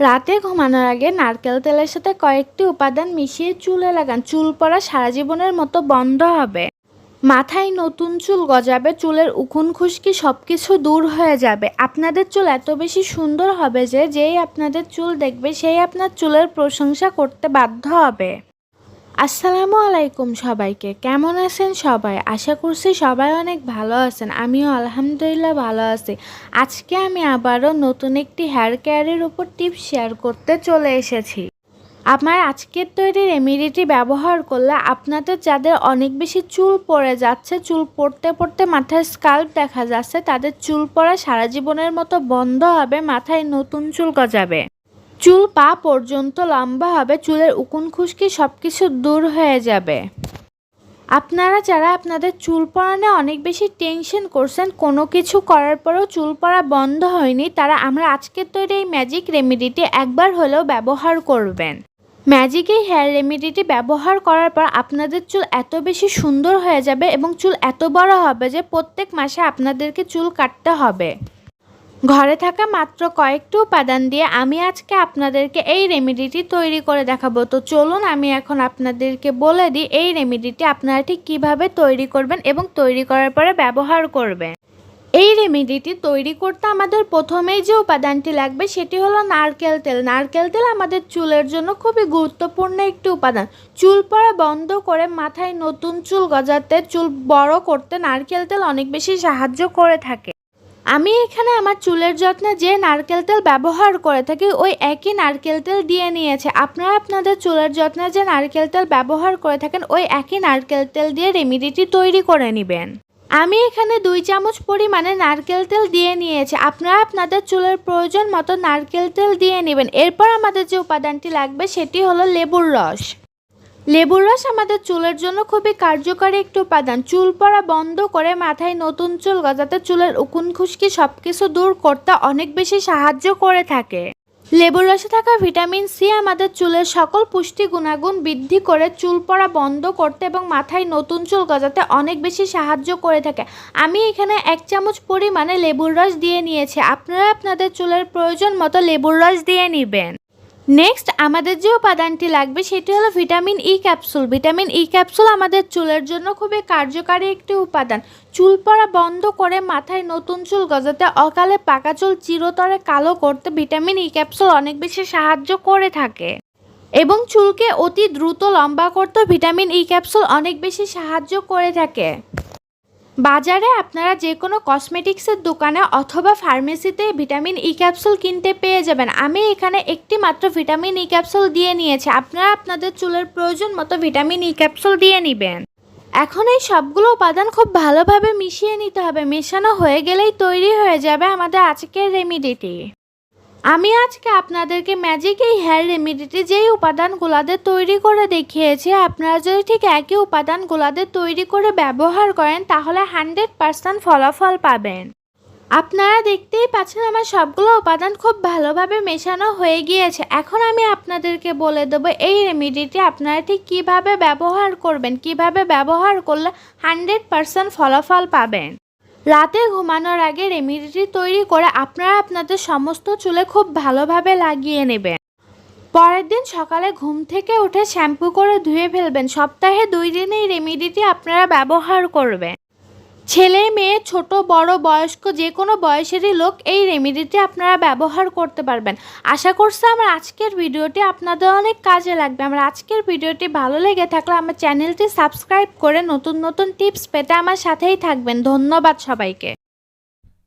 রাতে ঘুমানোর আগে নারকেল তেলের সাথে কয়েকটি উপাদান মিশিয়ে চুলে লাগান। চুল পড়া সারা জীবনের মতো বন্ধ হবে। মাথায় নতুন চুল গজাবে, চুলের উখুন খুশকি সব কিছু দূর হয়ে যাবে। আপনাদের চুল এত বেশি সুন্দর হবে যে, যেই আপনাদের চুল দেখবে, সেই আপনার চুলের প্রশংসা করতে বাধ্য হবে। আসসালামু আলাইকুম সবাইকে। কেমন আছেন সবাই? আশা করছি সবাই অনেক ভালো আছেন। আমিও আলহামদুলিল্লাহ ভালো আছি। আজকে আমি আবারও নতুন একটি হেয়ার কেয়ারের উপর টিপস শেয়ার করতে চলে এসেছি। আমার আজকের তৈরি রেমিডিটি ব্যবহার করলে আপনাদের যাদের অনেক বেশি চুল পড়ে যাচ্ছে, চুল পড়তে পড়তে মাথায় স্কাল্প দেখা যাচ্ছে, তাদের চুল পড়া সারা জীবনের মতো বন্ধ হবে, মাথায় নতুন চুল গজাবে। চুল পা পর্যন্ত লম্বা হবে, চুলের উকুন খুশকি সব কিছু দূর হয়ে যাবে। আপনারা যারা আপনাদের চুল পড়ানো অনেক বেশি টেনশন করছেন, কোনো কিছু করার পরেও চুল পড়া বন্ধ হয়নি, তারা আমরা আজকের তৈরি এই ম্যাজিক রেমেডিটি একবার হলেও ব্যবহার করবেন। ম্যাজিক এই হেয়ার রেমেডিটি ব্যবহার করার পর আপনাদের চুল এত বেশি সুন্দর হয়ে যাবে এবং চুল এত বড় হবে যে প্রত্যেক মাসে আপনাদেরকে চুল কাটতে হবে। ঘরে থাকা মাত্র কয়েকটি উপাদান দিয়ে আমি আজকে আপনাদেরকে এই রেমেডিটি তৈরি করে দেখাবো। তো চলুন আমি এখন আপনাদেরকে বলে দিই এই রেমেডিটি আপনারা ঠিক কীভাবে তৈরি করবেন এবং তৈরি করার পরে ব্যবহার করবেন। এই রেমেডিটি তৈরি করতে আমাদের প্রথমেই যে উপাদানটি লাগবে সেটি হলো নারকেল তেল। নারকেল তেল আমাদের চুলের জন্য খুবই গুরুত্বপূর্ণ একটি উপাদান। চুল পড়া বন্ধ করে মাথায় নতুন চুল গজাতে, চুল বড় করতে নারকেল তেল অনেক বেশি সাহায্য করে থাকে। আমি এখানে আমার চুলের যত্নে যে নারকেল তেল ব্যবহার করে থাকি, ওই একই নারকেল তেল দিয়ে নিয়েছে। আপনারা আপনাদের চুলের যত্নে যে নারকেল তেল ব্যবহার করে থাকেন, ওই একই নারকেল তেল দিয়ে রেমিডিটি তৈরি করে নেবেন। আমি এখানে দুই চামচ পরিমাণে নারকেল তেল দিয়ে নিয়েছি। আপনারা আপনাদের চুলের প্রয়োজন মতো নারকেল তেল দিয়ে নেবেন। এরপর আমাদের যে উপাদানটি লাগবে, সেটি হলো লেবুর রস। লেবুর রস আমাদের চুলের জন্য খুবই কার্যকরী একটি উপাদান। চুল পড়া বন্ধ করে মাথায় নতুন চুল গজাতে চুলের উকুন খুশকি সব কিছু দূর করতে অনেক বেশি সাহায্য করে থাকে। লেবুর রসে থাকা ভিটামিন সি আমাদের চুলের সকল পুষ্টি গুণাগুণ বৃদ্ধি করে চুল পড়া বন্ধ করতে এবং মাথায় নতুন চুল গজাতে অনেক বেশি সাহায্য করে থাকে। আমি এখানে এক চামচ পরিমাণে লেবুর রস দিয়ে নিয়েছি। আপনারা আপনাদের চুলের প্রয়োজন মতো লেবুর রস দিয়ে নেবেন। নেক্সট আমাদের যে উপাদানটি লাগবে সেটি হলো vitamin E capsule vitamin E capsule আমাদের চুলের জন্য খুবই কার্যকারী একটি উপাদান। চুল পড়া বন্ধ করে মাথায় নতুন চুল গজাতে অকালে পাকা চুল চিরতরে কালো করতে ভিটামিন ই ক্যাপসুল অনেক বেশি সাহায্য করে থাকে। এবং চুলকে অতি দ্রুত লম্বা করতে ভিটামিন ই ক্যাপসুল অনেক বেশি সাহায্য করে থাকে। বাজারে আপনারা যে কোনো কসমেটিক্সের দোকানে অথবা ফার্মেসিতে ভিটামিন ই ক্যাপসুল কিনতে পেয়ে যাবেন। আমি এখানে একটি মাত্র ভিটামিন ই ক্যাপসুল দিয়ে নিয়েছি। আপনারা আপনাদের চুলের প্রয়োজন মতো ভিটামিন ই ক্যাপসুল দিয়ে নেবেন। এখন এই সবগুলো উপাদান খুব ভালোভাবে মিশিয়ে নিতে হবে। মেশানো হয়ে গেলেই তৈরি হয়ে যাবে আমাদের আজকের রেমিডিটি। আমি আজকে আপনাদেরকে ম্যাজিক এই হেয়ার রেমিডিটি যেই উপাদানগুলাদের তৈরি করে দেখিয়েছি, আপনারা যদি ঠিক একই উপাদানগুলাদের তৈরি করে ব্যবহার করেন, তাহলে হান্ড্রেড পার্সেন্ট ফলাফল পাবেন। আপনারা দেখতেই পাচ্ছেন আমার সবগুলো উপাদান খুব ভালোভাবে মেশানো হয়ে গিয়েছে। এখন আমি আপনাদেরকে বলে দেবো এই রেমিডিটি আপনারা ঠিক কীভাবে ব্যবহার করবেন, কীভাবে ব্যবহার করলে হান্ড্রেড পার্সেন্ট ফলাফল পাবেন। রাতে ঘুমানোর আগে রেমিডিটি তৈরি করে আপনারা আপনাদের সমস্ত চুলে খুব ভালোভাবে লাগিয়ে নেবেন। পরের দিন সকালে ঘুম থেকে উঠে শ্যাম্পু করে ধুয়ে ফেলবেন। সপ্তাহে দুই দিন এই রেমিডিটি আপনারা ব্যবহার করবেন। ছেলে, মেয়ে, ছোট, বড়, বয়স্ক, যে কোনো বয়সেরই লোক এই রেমিডিটি আপনারা ব্যবহার করতে পারবেন। আশা করছি আমার আজকের ভিডিওটি আপনাদের অনেক কাজে লাগবে। আমার আজকের ভিডিওটি ভালো লেগে থাকলে আমার চ্যানেলটি সাবস্ক্রাইব করে নতুন নতুন টিপস পেতে আমার সাথেই থাকবেন। ধন্যবাদ সবাইকে।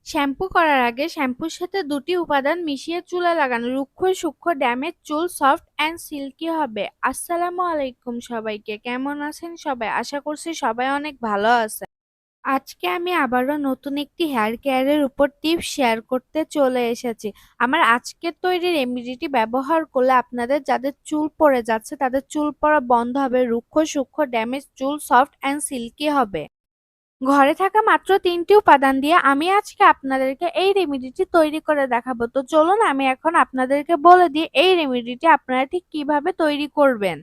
শ্যাম্পু করার আগে শ্যাম্পুর সাথে দুটি উপাদান মিশিয়ে চুলে লাগান রুক্ষ, সূক্ষ্ম ড্যামেজ চুল সফট অ্যান্ড সিল্কি হবে। আসসালামু আলাইকুম সবাইকে। কেমন আছেন সবাই? আশা করছি সবাই অনেক ভালো আছে আজকে আমি আবারও নতুন একটি হেয়ার কেয়ারের উপর টিপস শেয়ার করতে চলে এসেছি। আমার আজকের তৈরি রেমিডিটি ব্যবহার করলে আপনাদের যাদের চুল পড়ে যাচ্ছে, তাদের চুল পড়া বন্ধ হবে, রুক্ষ সূক্ষ্ম ড্যামেজ চুল সফট অ্যান্ড সিল্কি হবে। ঘরে থাকা মাত্র তিনটি উপাদান দিয়ে আমি আজকে আপনাদেরকে এই রেমিডিটি তৈরি করে দেখাবো। তো চলুন আমি এখন আপনাদেরকে বলে দিই, এই রেমিডিটি আপনারা ঠিক কীভাবে তৈরি করবেন।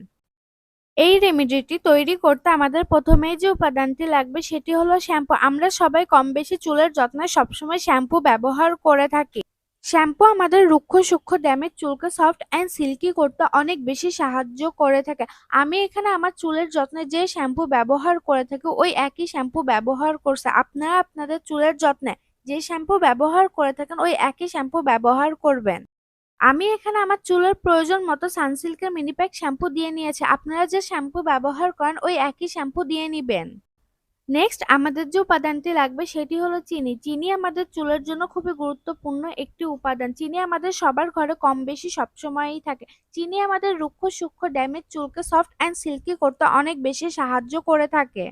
এই রেমিডিটি তৈরি করতে আমাদের প্রথমেই যে উপাদানটি লাগবে সেটি হলো শ্যাম্পু আমরা সবাই কম বেশি চুলের যত্নে সবসময় শ্যাম্পু ব্যবহার করে থাকি। শ্যাম্পু আমাদের রুক্ষ সূক্ষ্ম ড্যামেজ চুলকে সফট অ্যান্ড সিল্কি করতে অনেক বেশি সাহায্য করে থাকে। আমি এখানে আমার চুলের যত্নে যে শ্যাম্পু ব্যবহার করে থাকি, ওই একই শ্যাম্পু ব্যবহার করছে। আপনারা আপনাদের চুলের যত্নে যে শ্যাম্পু ব্যবহার করে থাকেন, ওই একই শ্যাম্পু ব্যবহার করবেন। আমি এখানে আমার চুলের প্রয়োজন মতো সানসিল্কের মিনিপ্যাক শ্যাম্পু দিয়ে নিয়েছি। আপনারা যে শ্যাম্পু ব্যবহার করেন, ওই একই শ্যাম্পু দিয়ে নিবেন। নেক্সট আমাদের যে উপাদানটি লাগবে, সেটি হলো চিনি। চিনি আমাদের চুলের জন্য খুবই গুরুত্বপূর্ণ একটি উপাদান। চিনি আমাদের সবার ঘরে কম বেশি সবসময়ই থাকে। চিনি আমাদের রুক্ষ সূক্ষ্ম ড্যামেজ চুলকে সফট অ্যান্ড সিল্কি করতে অনেক বেশি সাহায্য করে থাকে।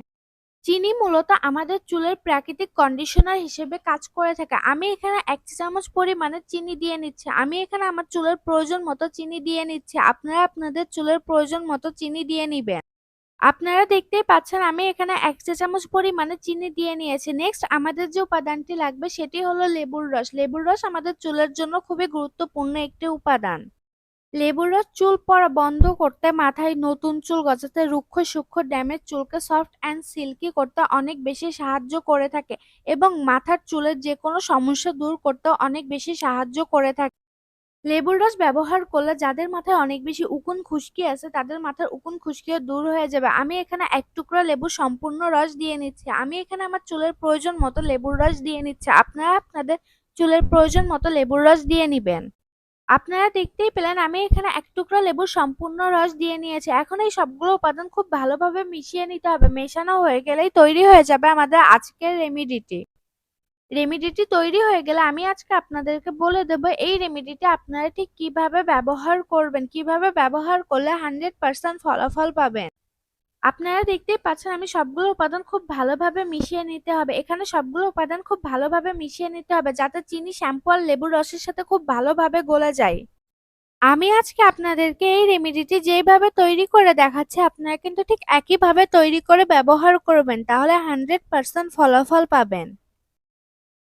চিনি মূলত আমাদের চুলের প্রাকৃতিক কন্ডিশনার হিসেবে কাজ করে থাকে। আমি এখানে এক চামচ পরিমাণে চিনি দিয়ে নিচ্ছি। আমি এখানে আমার চুলের প্রয়োজন মতো চিনি দিয়ে নিচ্ছি। আপনারা আপনাদের চুলের প্রয়োজন মতো চিনি দিয়ে নিবেন। আপনারা দেখতেই পাচ্ছেন আমি এখানে এক চা চামচ পরিমাণে চিনি দিয়ে নিয়েছি। নেক্সট আমাদের যে উপাদানটি লাগবে সেটি হলো লেবুর রস। লেবুর রস আমাদের চুলের জন্য খুবই গুরুত্বপূর্ণ একটি উপাদান। লেবুর চুল পড়া বন্ধ করতে মাথায় নতুন চুল গজাতে রুক্ষ সূক্ষ্ম ড্যামেজ চুলকে সফট অ্যান্ড সিল্কি করতে অনেক বেশি সাহায্য করে থাকে এবং মাথার চুলের যে কোনো সমস্যা দূর করতে অনেক বেশি সাহায্য করে থাকে। লেবুর রস ব্যবহার করলে যাদের মাথায় অনেক বেশি উকুন খুশকি আছে, তাদের মাথার উকুন খুশকিও দূর হয়ে যাবে। আমি এখানে এক টুকরো লেবু সম্পূর্ণ রস দিয়ে নিচ্ছি। আমি এখানে আমার চুলের প্রয়োজন মতো লেবুর রস দিয়ে নিচ্ছি। আপনারা আপনাদের চুলের প্রয়োজন মতো লেবুর রস দিয়ে নিবেন। আপনারা দেখতেই পেলেন আমি এখানে এক টুকরো লেবুর সম্পূর্ণ রস দিয়ে নিয়েছি। এখন এই সবগুলো উপাদান খুব ভালোভাবে মিশিয়ে নিতে হবে। মেশানো হয়ে গেলেই তৈরি হয়ে যাবে আমাদের আজকের রেমিডিটি। রেমিডিটি তৈরি হয়ে গেলে আমি আজকে আপনাদেরকে বলে দেব এই রেমিডিটি আপনারা ঠিক কীভাবে ব্যবহার করবেন, কীভাবে ব্যবহার করলে হান্ড্রেড পার্সেন্ট ফলাফল পাবেন। আপনারা দেখতেই পাচ্ছেন আমি সবগুলো উপাদান খুব ভালোভাবে মিশিয়ে নিতে হবে। এখানে সবগুলো উপাদান খুব ভালোভাবে মিশিয়ে নিতে হবে যাতে চিনি, শ্যাম্পু আর লেবুর রসের সাথে খুব ভালোভাবে গলে যায়। আমি আজকে আপনাদেরকে এই রেমিডিটি যেইভাবে তৈরি করে দেখাচ্ছি, আপনারা কিন্তু ঠিক একইভাবে তৈরি করে ব্যবহার করবেন। তাহলে হান্ড্রেড পার্সেন্ট ফলাফল পাবেন।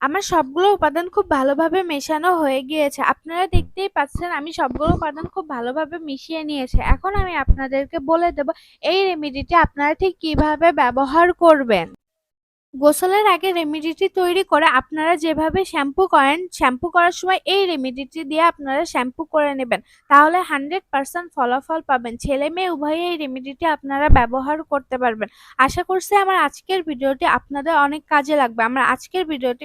আমার সবগুলো উপাদান খুব ভালোভাবে মেশানো হয়ে গিয়েছে। আপনারা দেখতেই পাচ্ছেন আমি সবগুলো উপাদান খুব ভালোভাবে মিশিয়ে নিয়েছি। এখন আমি আপনাদেরকে বলে দেব এই রেমিডিটি আপনারা ঠিক কীভাবে ব্যবহার করবেন? গোসলের আগে রেমিডিটি তৈরি করে আপনারা যেভাবে শ্যাম্পু করেন শ্যাম্পু করার সময় এই রেমিডিটি দিয়ে আপনারা শ্যাম্পু করে নেবেন। তাহলে হান্ড্রেড পার্সেন্ট ফলাফল পাবেন। ছেলে মেয়ে উভয়ে এই রেমিডিটি আপনারা ব্যবহার করতে পারবেন। আশা করছি আমার আজকের ভিডিওটি আপনাদের অনেক কাজে লাগবে। আমার আজকের ভিডিওটি